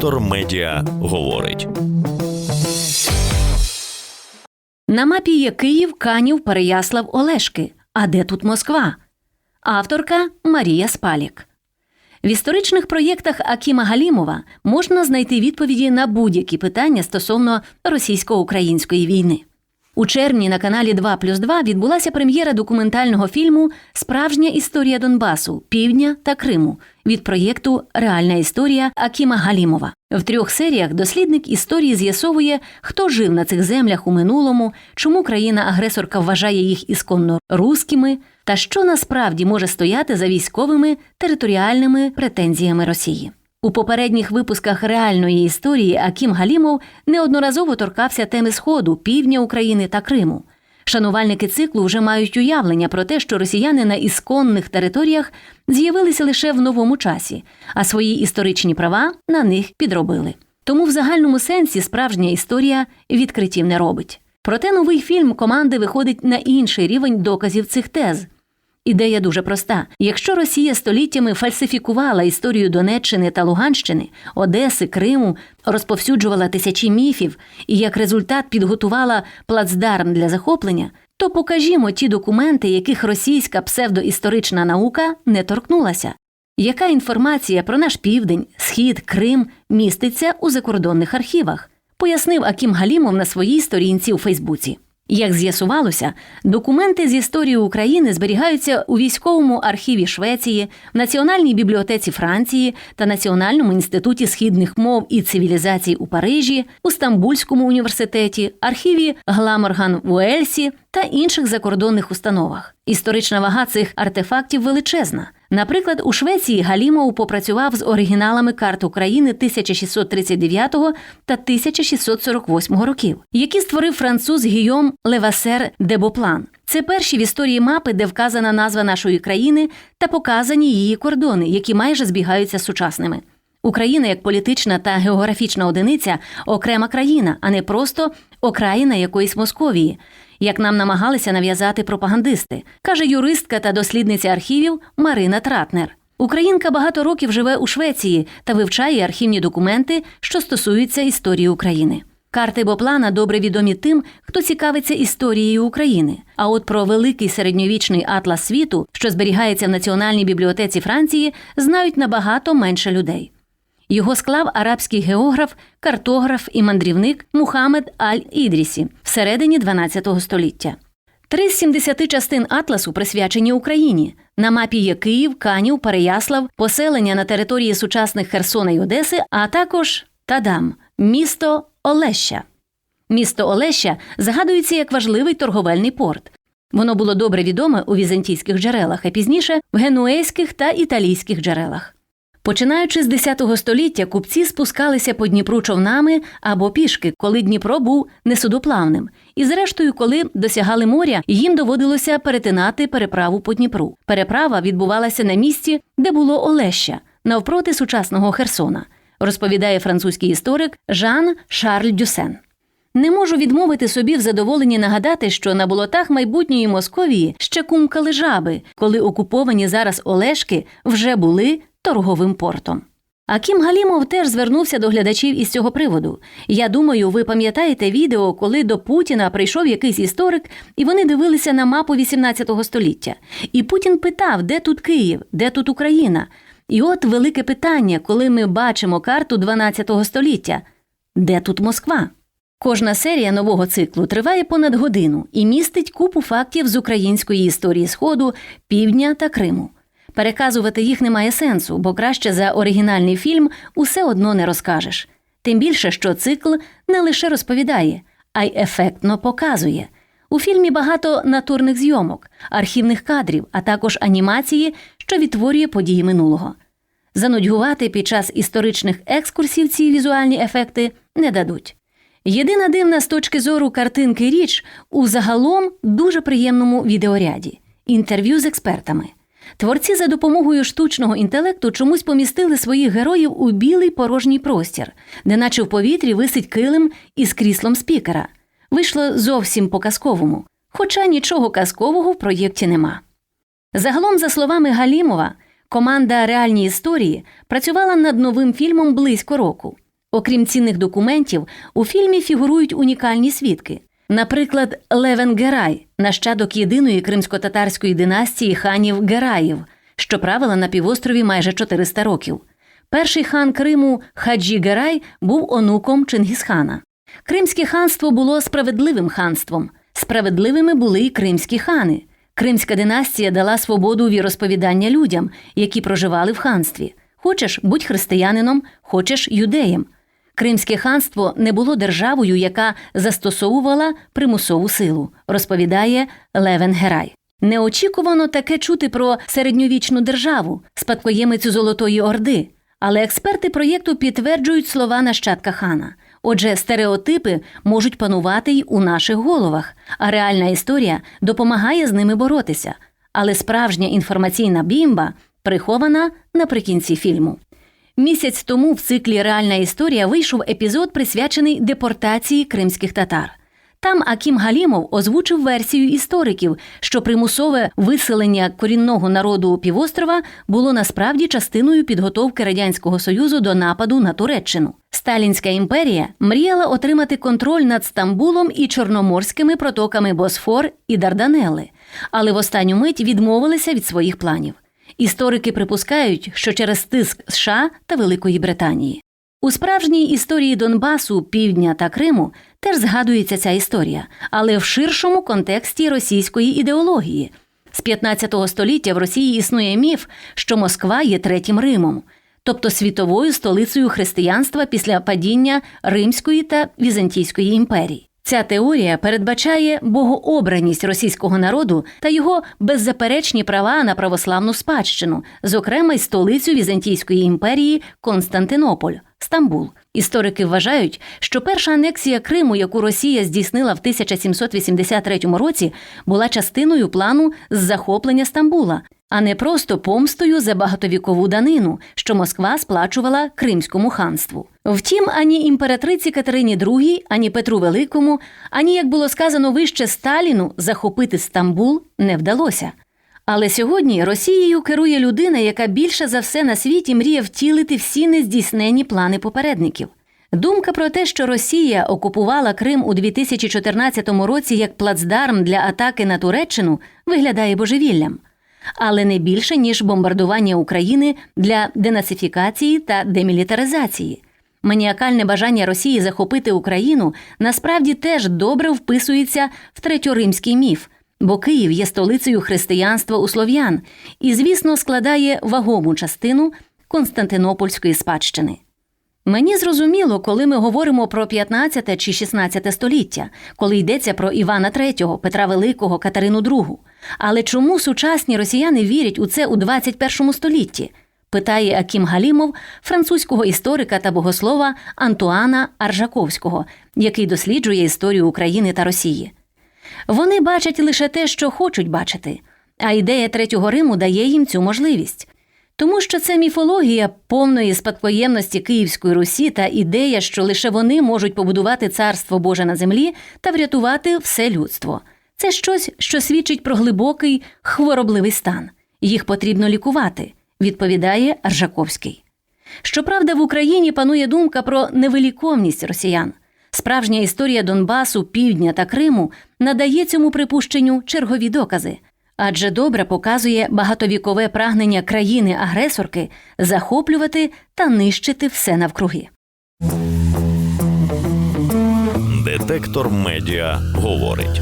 Вектор Медіа говорить. На мапі є Київ, Канів, Переяслав, Олешки. А де тут Москва? Авторка Марія Спалік. В історичних проєктах Акіма Галімова можна знайти відповіді на будь-які питання стосовно російсько-української війни. У червні на каналі 2 плюс 2 відбулася прем'єра документального фільму Справжня історія Донбасу, Півдня та Криму від проєкту Реальна історія Акіма Галімова. В трьох серіях дослідник історії з'ясовує, хто жив на цих землях у минулому, чому країна-агресорка вважає їх ісконно руськими, та що насправді може стояти за військовими територіальними претензіями Росії. У попередніх випусках реальної історії Акім Галімов неодноразово торкався теми Сходу, півдня України та Криму. Шанувальники циклу вже мають уявлення про те, що росіяни на ісконних територіях з'явилися лише в новому часі, а свої історичні права на них підробили. Тому в загальному сенсі справжня історія відкриттів не робить. Проте новий фільм команди виходить на інший рівень доказів цих тез. Ідея дуже проста: якщо Росія століттями фальсифікувала історію Донеччини та Луганщини, Одеси, Криму, розповсюджувала тисячі міфів і як результат підготувала плацдарм для захоплення, то покажімо ті документи, яких російська псевдоісторична наука не торкнулася. Яка інформація про наш південь, схід, Крим міститься у закордонних архівах? Пояснив Акім Галімов на своїй сторінці у Фейсбуці. Як з'ясувалося, документи з історії України зберігаються у військовому архіві Швеції, Національній бібліотеці Франції та Національному інституті східних мов і цивілізацій у Парижі, у Стамбульському університеті, архіві Гламорган в Уельсі та інших закордонних установах. Історична вага цих артефактів величезна. Наприклад, у Швеції Галімов попрацював з оригіналами карт України 1639 та 1648 років, які створив француз Гійом Левасер де Боплан. Це перші в історії мапи, де вказана назва нашої країни та показані її кордони, які майже збігаються з сучасними. Україна як політична та географічна одиниця окрема країна, а не просто окраїна якоїсь Московії, як нам намагалися нав'язати пропагандисти, каже юристка та дослідниця архівів Марина Тратнер. Українка багато років живе у Швеції та вивчає архівні документи, що стосуються історії України. Карти Боплана добре відомі тим, хто цікавиться історією України. А от про великий середньовічний атлас світу, що зберігається в Національній бібліотеці Франції, знають набагато менше людей. Його склав арабський географ, картограф і мандрівник Мухаммед Аль-Ідрісі всередині 12 століття. Три з 70 частин атласу присвячені Україні. На мапі є Київ, Канів, Переяслав, поселення на території сучасних Херсона й Одеси, а також Тадам, місто Олеща. Місто Олеща згадується як важливий торговельний порт. Воно було добре відоме у візантійських джерелах, а пізніше в генуейських та італійських джерелах. Починаючи з X століття, купці спускалися по Дніпру човнами або пішки, коли Дніпро був несудоплавним, і, зрештою, коли досягали моря, їм доводилося перетинати переправу по Дніпру. Переправа відбувалася на місці, де було Олеща, навпроти сучасного Херсона, розповідає французький історик Жан Шарль Дюсен. Не можу відмовити собі в задоволенні нагадати, що на болотах майбутньої Московії ще кумкали жаби, коли окуповані зараз Олешки вже були торговим портом. Акім Галімов теж звернувся до глядачів із цього приводу. Я думаю, ви пам'ятаєте відео, коли до Путіна прийшов якийсь історик, і вони дивилися на мапу 18 століття. І Путін питав, де тут Київ, де тут Україна. І от велике питання, коли ми бачимо карту 12 століття де тут Москва? Кожна серія нового циклу триває понад годину і містить купу фактів з української історії Сходу, Півдня та Криму. Переказувати їх немає сенсу, бо краще за оригінальний фільм усе одно не розкажеш. Тим більше, що цикл не лише розповідає, а й ефектно показує. У фільмі багато натурних зйомок, архівних кадрів, а також анімації, що відтворює події минулого. Занудьгувати під час історичних екскурсів ці візуальні ефекти не дадуть. Єдина дивна з точки зору картинки річ у загалом дуже приємному відеоряді інтерв'ю з експертами. Творці за допомогою штучного інтелекту чомусь помістили своїх героїв у білий порожній простір, де наче в повітрі висить килим із кріслом спікера. Вийшло зовсім по казковому, хоча нічого казкового в проєкті нема. Загалом, за словами Галімова, команда реальні історії працювала над новим фільмом близько року. Окрім цінних документів, у фільмі фігурують унікальні свідки. Наприклад, Левен Герай, нащадок єдиної кримсько-татарської династії ханів Гераїв, що правила на півострові майже 400 років. Перший хан Криму Хаджі Герай був онуком Чингісхана. Кримське ханство було справедливим ханством. Справедливими були й кримські хани. Кримська династія дала свободу віросповідання людям, які проживали в ханстві. Хочеш будь християнином, хочеш юдеєм. Кримське ханство не було державою, яка застосовувала примусову силу, розповідає Левен Герай. Неочікувано таке чути про середньовічну державу, спадкоємицю Золотої Орди. Але експерти проєкту підтверджують слова нащадка хана. Отже, стереотипи можуть панувати й у наших головах, а реальна історія допомагає з ними боротися. Але справжня інформаційна бімба прихована наприкінці фільму. Місяць тому в циклі Реальна історія вийшов епізод, присвячений депортації кримських татар. Там Акім Галімов озвучив версію істориків, що примусове виселення корінного народу півострова було насправді частиною підготовки радянського союзу до нападу на Туреччину. Сталінська імперія мріяла отримати контроль над Стамбулом і чорноморськими протоками Босфор і Дарданели, але в останню мить відмовилися від своїх планів. Історики припускають, що через тиск США та Великої Британії. У справжній історії Донбасу, Півдня та Криму теж згадується ця історія, але в ширшому контексті російської ідеології. З 15 століття в Росії існує міф, що Москва є третім Римом, тобто світовою столицею християнства після падіння Римської та Візантійської імперій. Ця теорія передбачає богообраність російського народу та його беззаперечні права на православну спадщину, зокрема й столицю Візантійської імперії Константинополь, Стамбул. Історики вважають, що перша анексія Криму, яку Росія здійснила в 1783 році, була частиною плану з захоплення Стамбула, а не просто помстою за багатовікову данину, що Москва сплачувала Кримському ханству. Втім, ані імператриці Катерині II, ані Петру Великому, ані, як було сказано вище Сталіну, захопити Стамбул не вдалося. Але сьогодні Росією керує людина, яка більше за все на світі мріє втілити всі нездійснені плани попередників. Думка про те, що Росія окупувала Крим у 2014 році як плацдарм для атаки на Туреччину, виглядає божевіллям, але не більше ніж бомбардування України для денацифікації та демілітаризації. Маніакальне бажання Росії захопити Україну насправді теж добре вписується в третьоримський міф, бо Київ є столицею християнства у слов'ян і, звісно, складає вагому частину Константинопольської спадщини. Мені зрозуміло, коли ми говоримо про 15 чи 16 століття, коли йдеться про Івана III, Петра Великого, Катерину II. Але чому сучасні росіяни вірять у це у 21 столітті? питає Акім Галімов, французького історика та богослова Антуана Аржаковського, який досліджує історію України та Росії. Вони бачать лише те, що хочуть бачити, а ідея Третього Риму дає їм цю можливість. Тому що це міфологія повної спадкоємності Київської Русі та ідея, що лише вони можуть побудувати царство Боже на землі та врятувати все людство. Це щось, що свідчить про глибокий хворобливий стан. Їх потрібно лікувати, відповідає Аржаковський. Щоправда, в Україні панує думка про невиліковність росіян. Справжня історія Донбасу, Півдня та Криму надає цьому припущенню чергові докази, адже добре показує багатовікове прагнення країни-агресорки захоплювати та нищити все навкруги. Детектор медіа говорить.